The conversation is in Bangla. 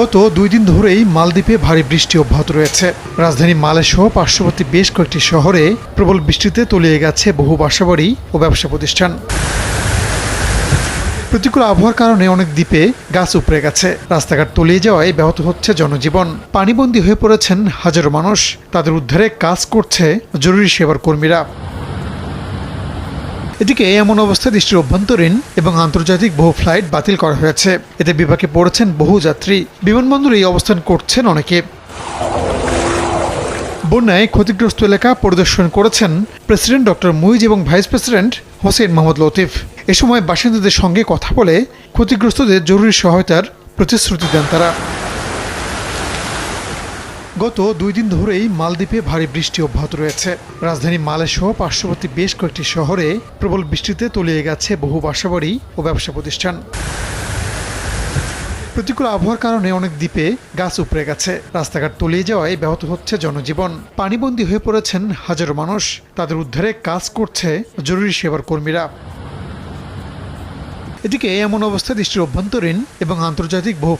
গত দুই দিন ধরেই মালদ্বীপে ভারী বৃষ্টি অব্যাহত রয়েছে। রাজধানী মালে সহ পার্শ্ববর্তী বেশ কয়েকটি শহরে প্রবল বৃষ্টিতে তলিয়ে গেছে বহু বাসাবাড়ি ও ব্যবসা প্রতিষ্ঠান। প্রতিকূল আবহাওয়ার কারণে অনেক দ্বীপে গাছ উপড়ে গেছে। রাস্তাঘাট তলিয়ে যাওয়ায় ব্যাহত হচ্ছে জনজীবন। পানিবন্দী হয়ে পড়েছেন হাজারো মানুষ। তাদের উদ্ধারে কাজ করছে জরুরি সেবার কর্মীরা। এদিকে এমন অবস্থায় দেশটির অভ্যন্তরীণ এবং আন্তর্জাতিক বহু ফ্লাইট বাতিল করা হয়েছে। এতে বিপাকে পড়েছেন বহু যাত্রী। বিমানবন্দরে এই অবস্থান করছেন অনেকে। বন্যায় ক্ষতিগ্রস্ত এলাকা পরিদর্শন করেছেন প্রেসিডেন্ট ডক্টর মুইজ এবং ভাইস প্রেসিডেন্ট হোসেন মোহাম্মদ লতিফ। এ সময় বাসিন্দাদের সঙ্গে কথা বলে ক্ষতিগ্রস্তদের জরুরি সহায়তার প্রতিশ্রুতি দেন তারা। গত দুই দিন ধরেই মালদ্বীপে ভারী বৃষ্টি অব্যাহত রয়েছে। রাজধানী মালে সহ পার্শ্ববর্তী বেশ কয়েকটি শহরে প্রবল বৃষ্টিতে তলিয়ে গেছে বহু বাসাবাড়ি ও ব্যবসা প্রতিষ্ঠান। প্রতিকূল আবহাওয়ার কারণে অনেক দ্বীপে গাছ উপড়ে গেছে। রাস্তাঘাট তলিয়ে যাওয়ায় ব্যাহত হচ্ছে জনজীবন। পানিবন্দী হয়ে পড়েছেন হাজারো মানুষ। তাদের উদ্ধারে কাজ করছে জরুরি সেবার কর্মীরা। এদিকে এমন অবস্থায় দেশটির অভ্যন্তরীণ এবং আন্তর্জাতিক বহু